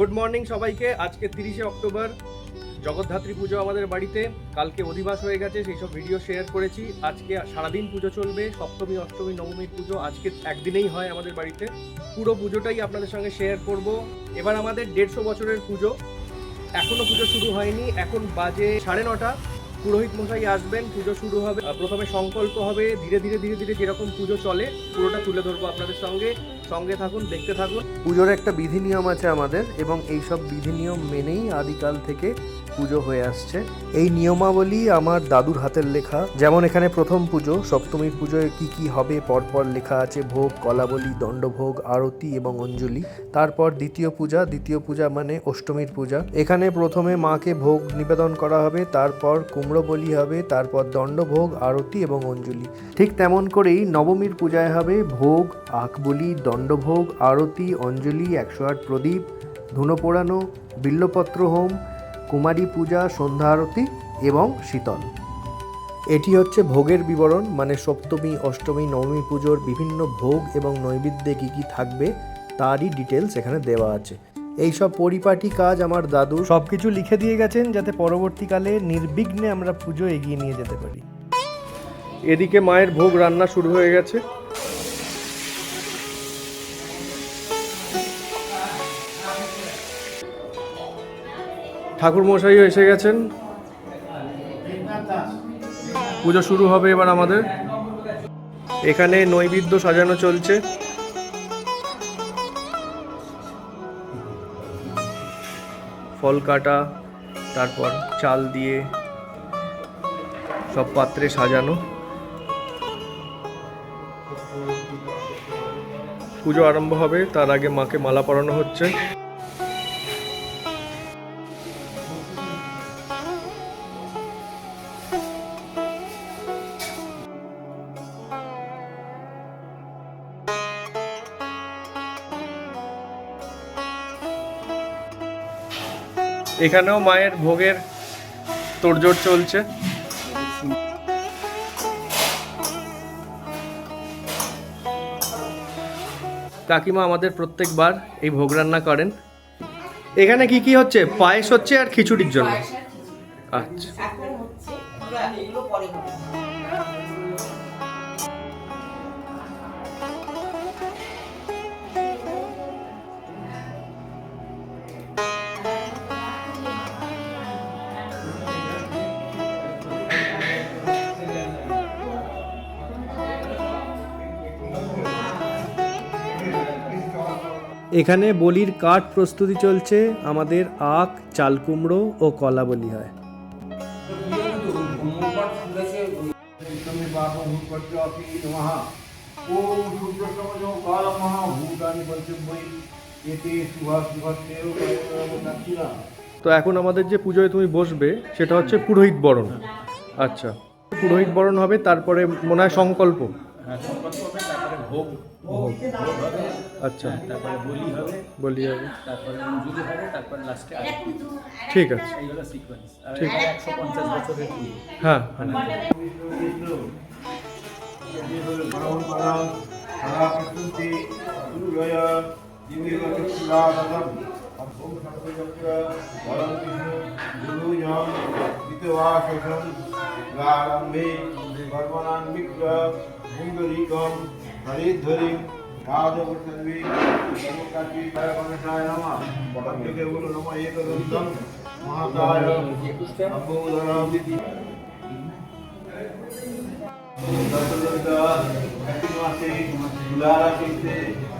Good morning সবাইকে। আজকে তিরিশে অক্টোবর। জগদ্ধাত্রী পুজো আমাদের বাড়িতে। কালকে অধিবাস হয়ে গেছে, সেই সব ভিডিও শেয়ার করেছি। আজকে সারাদিন পুজো চলবে, সপ্তমী, অষ্টমী, নবমীর পুজো আজকে একদিনেই হয় আমাদের বাড়িতে। পুরো পুজোটাই আপনাদের সঙ্গে শেয়ার করব। এবার আমাদের দেড়শো বছরের পুজো। এখনও পুজো শুরু হয়নি, এখন বাজে সাড়ে নটা। পুরোহিত মশাই আসবেন, পুজো শুরু হবে। প্রথমে সংকল্প হবে, ধীরে ধীরে ধীরে ধীরে যেরকম পুজো চলে, পুরোটা তুলে ধরবো আপনাদের সঙ্গে। সঙ্গে থাকুন, দেখতে থাকুন। পুজোর একটা বিধি নিয়ম আছে আমাদের, এবং এইসব বিধি নিয়ম মেনেই আদিকাল থেকে পুজো হয়ে আসছে। এই নিয়মাবলী আমার দাদুর হাতের লেখা। যেমন এখানে প্রথম পুজো, সপ্তমীর পুজোয় কি কি হবে, পরপর লেখা আছে ভোগ, কলাবলী, দণ্ডভোগ, আরতি এবং অঞ্জলি। তারপর দ্বিতীয় পূজা দ্বিতীয় পূজা মানে অষ্টমীর পূজা। এখানে প্রথমে মাকে ভোগ নিবেদন করা হবে, তারপর কুমড়ো বলি হবে, তারপর দণ্ডভোগ, আরতি এবং অঞ্জলি। ঠিক তেমন করেই নবমীর পূজায় হবে ভোগ আখবলি দণ্ডভোগ, আরতি, অঞ্জলি, একশো আট প্রদীপ, ধুনো পোড়ানো, বিল্লপত্র হোম কুমারী পূজা সন্ধ্যা আরতি এবং শীতল। এটি হচ্ছে ভোগের বিবরণ মানে সপ্তমী অষ্টমী নবমী পুজোর বিভিন্ন ভোগ এবং নৈবেদ্যে কী কী থাকবে তারই ডিটেলস এখানে দেওয়া আছে। এই সব পরিপাটি কাজ আমার দাদু সব কিছু লিখে দিয়ে গেছেন যাতে পরবর্তীকালে নির্বিঘ্নে আমরা পুজো এগিয়ে নিয়ে যেতে পারি। এদিকে মায়ের ভোগ রান্না শুরু হয়ে গেছে। ঠাকুর মশাইও এসে গেছেন। পুজো শুরু হবে এবার আমাদের। এখানে নৈবেদ্য সাজানো চলছে। ফল কাটা, তারপর চাল দিয়ে সব পাত্রে সাজানো। পুজো আরম্ভ হবে, তার আগে মাকে মালা পরানো হচ্ছে। এখানেও মায়ের ভোগের তোড়জোড় চলছে। কাকিমা আমাদের প্রত্যেকবার এই ভোগ রান্না করেন। এখানে কি কি হচ্ছে? পায়েস হচ্ছে আর খিচুড়ির জন্য। আচ্ছা। এখন বলির কাঠ প্রস্তুতি চলছে, আমাদের আখ, চাল কুমড়ো ও কলা বলি হয়। তো এখন আমাদের যে পুজোয় তুমি বসবে, সেটা হচ্ছে পুরোহিত বরণ। আচ্ছা। পুরোহিত বরণ হবে, তারপরে মনে হয় সংকল্প। তারপরে ভোগ ভোগ হবে আচ্ছা তারপরে বলি হবে। বলি হবে। তারপরে অঞ্জলি হবে তারপর লাস্টে আরতি ঠিক আছে। এই হলো সিকোয়েন্স আর ঠিক। একশো পঞ্চাশ বছরের পুজো হ্যাঁ হ্যাঁ। হরিধরি পাদপর্তন্বী নমকাতি গণেশায় নমঃ পটকে বলো নমঃ একদন্তম মহাকায় অবোধরম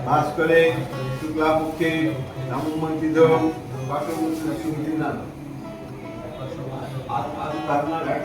বাস করে শুক্লা পক্ষে নামন্তিত আপনার গাইড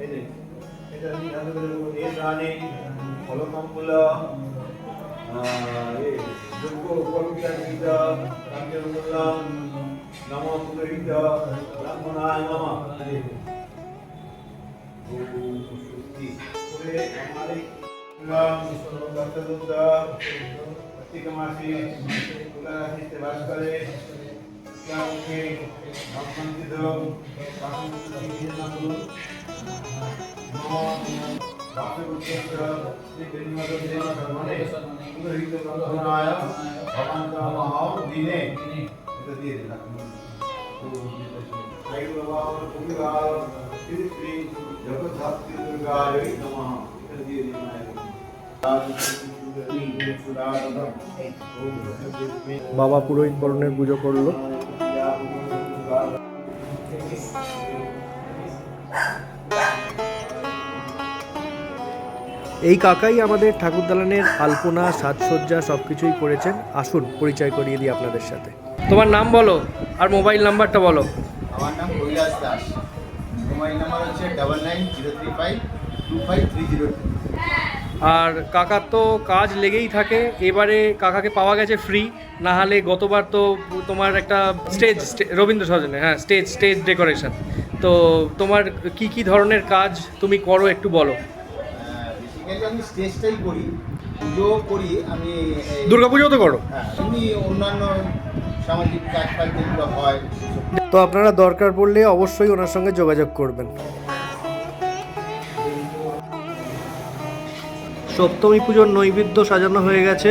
যে, এটা নিয়ে হাতে করে দেবো, এ প্রাণে ফলকম্বল নম পুরহিত ব্রাহ্মণায় নমঃ করে আমারে রাম দত্তদুদ্ধ কার্তিক মাসে তুলা রাশিতে বাস করে তাকে ভগবন্তিত পাশে নাম করুন বাবা পুরোহিত বরণের পুজো করল। এই কাকাই আমাদের ঠাকুর দালানের আলপনা সাজসজ্জা সব কিছুই করেছেন। আসুন পরিচয় করিয়ে দিই আপনাদের সাথে। তোমার নাম বলো আর মোবাইল নাম্বারটা বলো। আমার নাম কৈলাস দাস। মোবাইল নাম্বার হচ্ছে double nine zero three five two five three zero আর কাকার তো কাজ লেগেই থাকে এবারে কাকাকে পাওয়া গেছে ফ্রি না হলে গতবার তো তোমার একটা স্টেজ রবীন্দ্র সজনে হ্যাঁ স্টেজ স্টেজ ডেকোরেশন তো তোমার কি কি ধরনের কাজ তুমি করো একটু বলো? আমি স্টেজটাই করি পুজো করি আমি দুর্গাপুজো তো করো? হ্যাঁ এমনি অন্যান্য সামাজিক কাজ যেগুলো হয়। তো আপনারা দরকার পড়লে অবশ্যই ওনার সঙ্গে যোগাযোগ করবেন। সপ্তমী পুজোর নৈবেদ্য সাজানো হয়ে গেছে।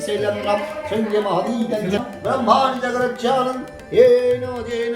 శ్రీలంగం సంజమహదీతం బ్రహ్మాండ గృక్షానం ఏనో జేన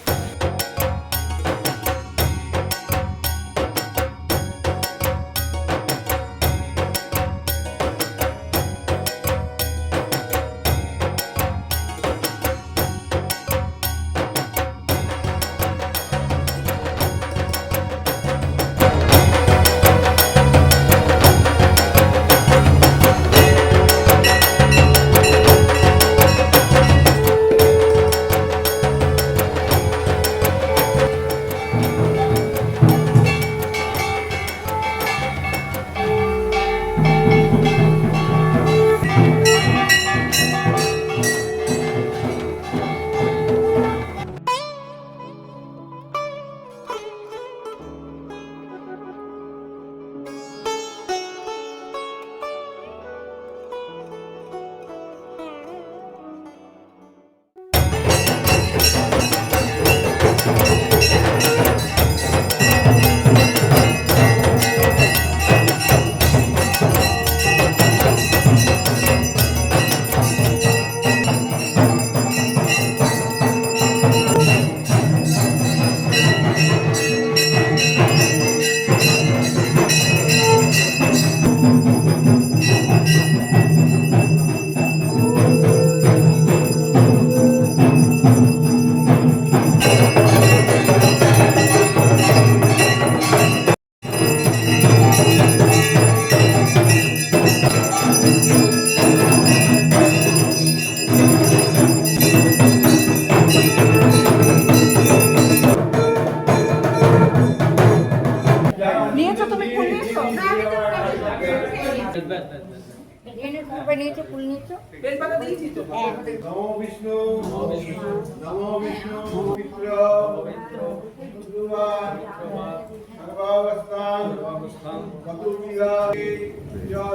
সর্বাবস্থান কতুবিহারে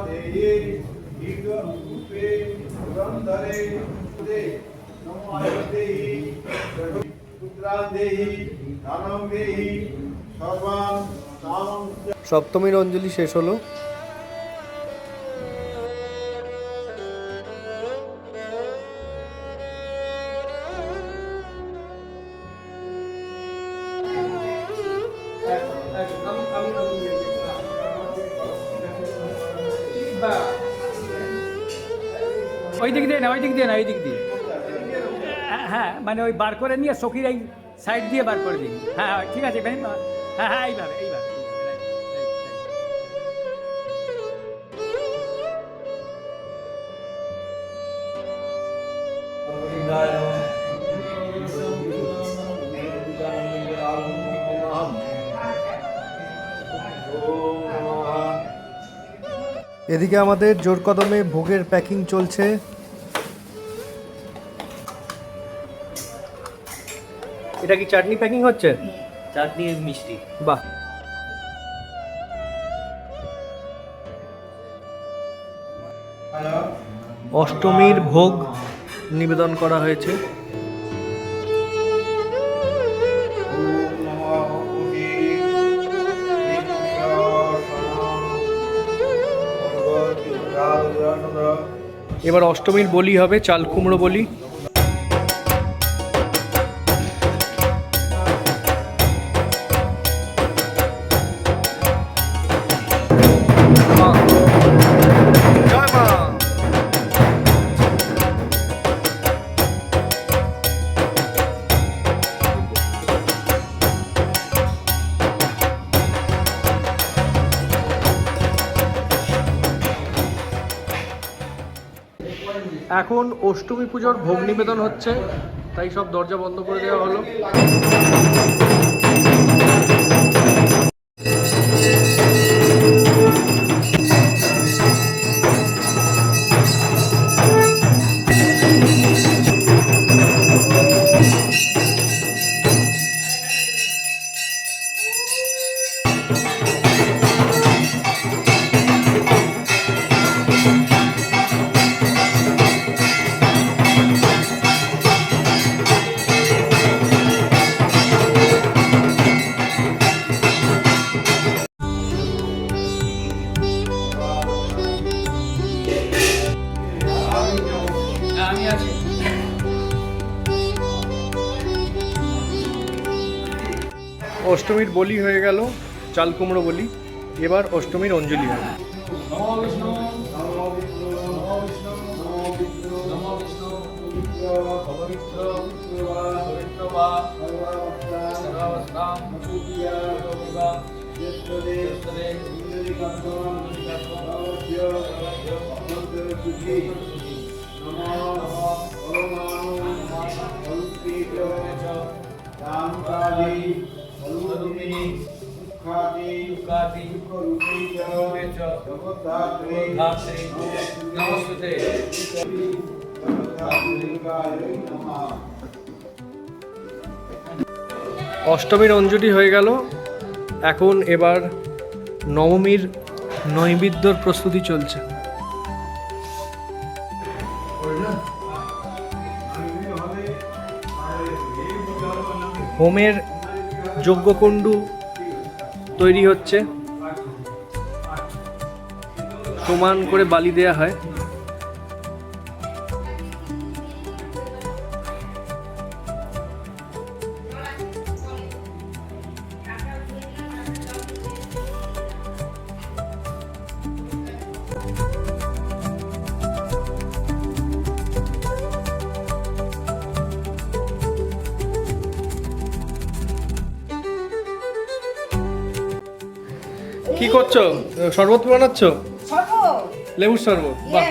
দেহি দীর্ঘরূপে পুরন্দরে দে নমায়তেহি দেহি দানবেহি সর্বান সপ্তমীর অঞ্জলি শেষ হলো। হ্যাঁ, হ্যাঁ মানে ওই বার করে নিয়ে সখীর এই সাইড দিয়ে বার করে দিন হ্যাঁ হ্যাঁ, ঠিক আছে হ্যাঁ হ্যাঁ এইভাবে এইভাবে. এদিকে আমাদের জোর কদমে ভোগের প্যাকিং চলছে এটা কি চাটনি প্যাকিং হচ্ছে? চাটনি মিষ্টি। বাহ। অষ্টমীর ভোগ নিবেদন করা হয়েছে। এবার অষ্টমীর বলি হবে চাল কুমড়ো বলি। এখন অষ্টমী পুজোর ভোগ নিবেদন হচ্ছে তাই সব দরজা বন্ধ করে দেওয়া হলো। বলি হয়ে গেল চাল কুমড়ো বলি। এবার অষ্টমীর অঞ্জলি হবে। অষ্টমীর অঞ্জলি হয়ে গেল। এখন এবার নবমীর নৈবেদ্যর প্রস্তুতি চলছে। হোমের যজ্ঞকুণ্ডু তৈরি হচ্ছে। সমান করে বালি দেয়া হয়। কি করছ? শরবত বানাচ্ছ? লেবুর শরবত বাহ।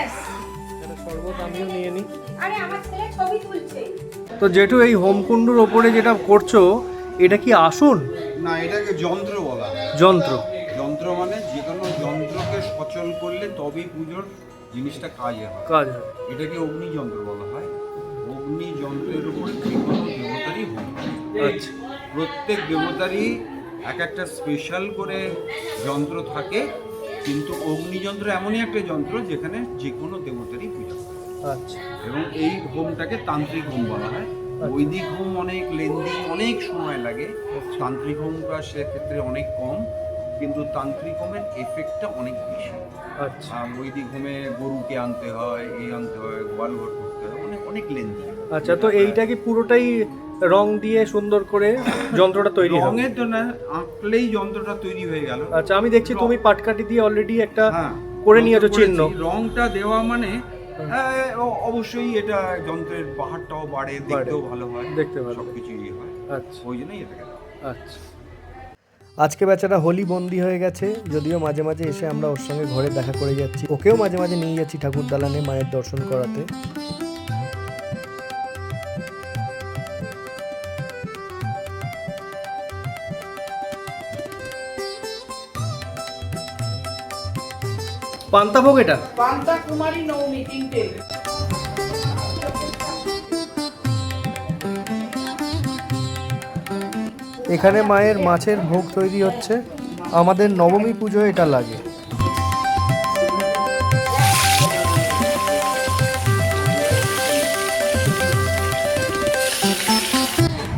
শরবত আমিও নিয়ে নিই। আরে আমার ছেলে ছবি তুলছে। তো জেঠু এই হোমকুণ্ডুর ওপরে যেটা করছ এটা কি আসন? না এটাকে যন্ত্র বলা হয়। যন্ত্র। যন্ত্র মানে যে কোনো যন্ত্রকে সচল করলে তবেই পুজোর জিনিসটা কাজ হয়। কাজ হয়। এটাকে অগ্নি যন্ত্র বলা হয়। অগ্নি যন্ত্রের উপর যে কোনো দেবতারই হোম হয়। আচ্ছা। প্রত্যেক দেবতারই এক একটা স্পেশাল করে যন্ত্র থাকে কিন্তু অগ্নিযন্ত্র এমনই একটা যন্ত্র যেখানে যে কোনো দেবতারই পূজা আচ্ছা। এবং এই হোমটাকে তান্ত্রিক হোম বলা হয়। বৈদিক হোম অনেক লেন্দি অনেক সময় লাগে। তান্ত্রিক হোমটা সেক্ষেত্রে অনেক কম কিন্তু তান্ত্রিক হোমের এফেক্টটা অনেক বেশি। আচ্ছা। বৈদিক হোমে গরুকে আনতে হয় এই আনতে হয় গোয়াল ঘর করতে হয় অনেক অনেক লেন্দি আচ্ছা তো এইটা কি পুরোটাই রং দিয়ে সুন্দর করে যন্ত্রটা তৈরি হয় রঙের জন্য আঁকলেই যন্ত্রটা তৈরি হয়ে গেল। আচ্ছা আমি দেখছি তুমি পাটকাঠি দিয়ে অলরেডি একটা হ্যাঁ করে নিয়েছো চিহ্ন। রংটা দেওয়া মানে অবশ্যই এটা যন্ত্রের বাহারটাও বাড়ে দেখতেও ভালো হয় দেখতে ভালো। সবকিছুই হয়। আচ্ছা। ওই জন্যই এটাকে দেওয়া। আচ্ছা। আজকে বেচারা হোলি বন্দি হয়ে গেছে যদিও মাঝে মাঝে এসে আমরা ওর সঙ্গে ঘরে দেখা করে যাচ্ছি। ওকেও মাঝে মাঝে নিয়ে যাচ্ছি ঠাকুর দালানে মায়ের দর্শন করাতে। পান্তাভোগ এটা? পান্তা কুমারী নৌমি তিনটে এখানে মায়ের মাছের ভোগ তৈরি হচ্ছে। আমাদের নবমী পুজো এটা লাগে।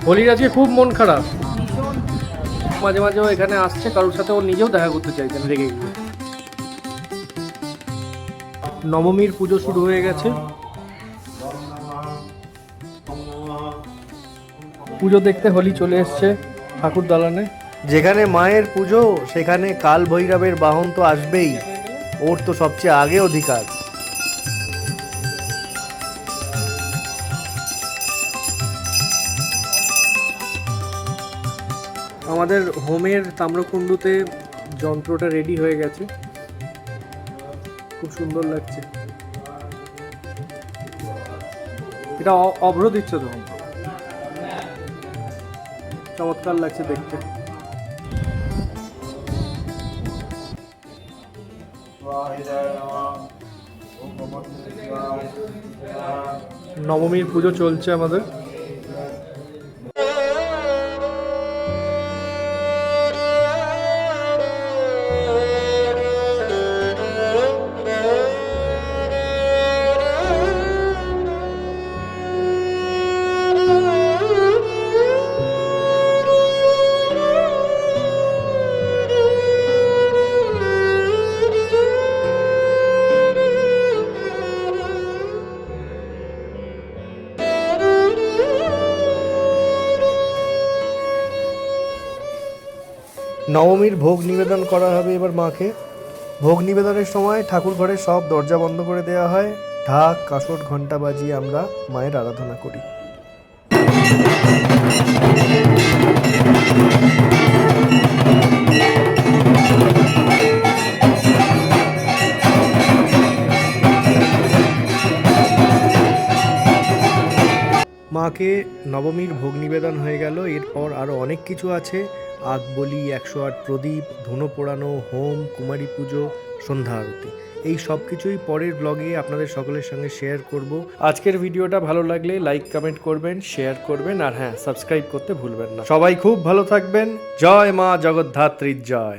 হোলির আজকে খুব মন খারাপ। মাঝে মাঝে ও এখানে আসছে কারোর সাথে ও নিজেও দেখা করতে চাইছেন রেগে গিয়ে। নবমীর পুজো শুরু হয়ে গেছে। পুজো দেখতে হোলি চলে এসছে ঠাকুর দালানে। যেখানে মায়ের পুজো সেখানে কাল ভৈরবের বাহন তো আসবেই। ওর তো সবচেয়ে আগে অধিকার। আমাদের হোমের তাম্রকুণ্ডুতে যন্ত্রটা রেডি হয়ে গেছে। খুব সুন্দর লাগছে। এটা অভ্র দিচ্ছে তো চমৎকার লাগছে দেখতে। নবমীর পুজো চলছে আমাদের। নবমীর ভোগ নিবেদন করা হবে এবার মাকে। ভোগ নিবেদনের সময় ঠাকুর ঘরের সব দরজা বন্ধ করে দেওয়া হয়। ঢাক, কাসর ঘণ্টা বাজিয়ে আমরা মায়ের আরাধনা করি। মাকে নবমীর ভোগ নিবেদন হয়ে গেল। এরপর আরও অনেক কিছু আছে। আগ বলি একশো আট প্রদীপ ধুনো পোড়ানো হোম, কুমারী পুজো, সন্ধ্যা আরতি। এই সব কিছুই পরের ব্লগে আপনাদের সকলের সঙ্গে শেয়ার করব। আজকের ভিডিওটা ভালো লাগলে লাইক কমেন্ট করবেন শেয়ার করবেন, আর হ্যাঁ সাবস্ক্রাইব করতে ভুলবেন না। সবাই খুব ভালো থাকবেন। জয় মা জগদ্ধাত্রীর জয়।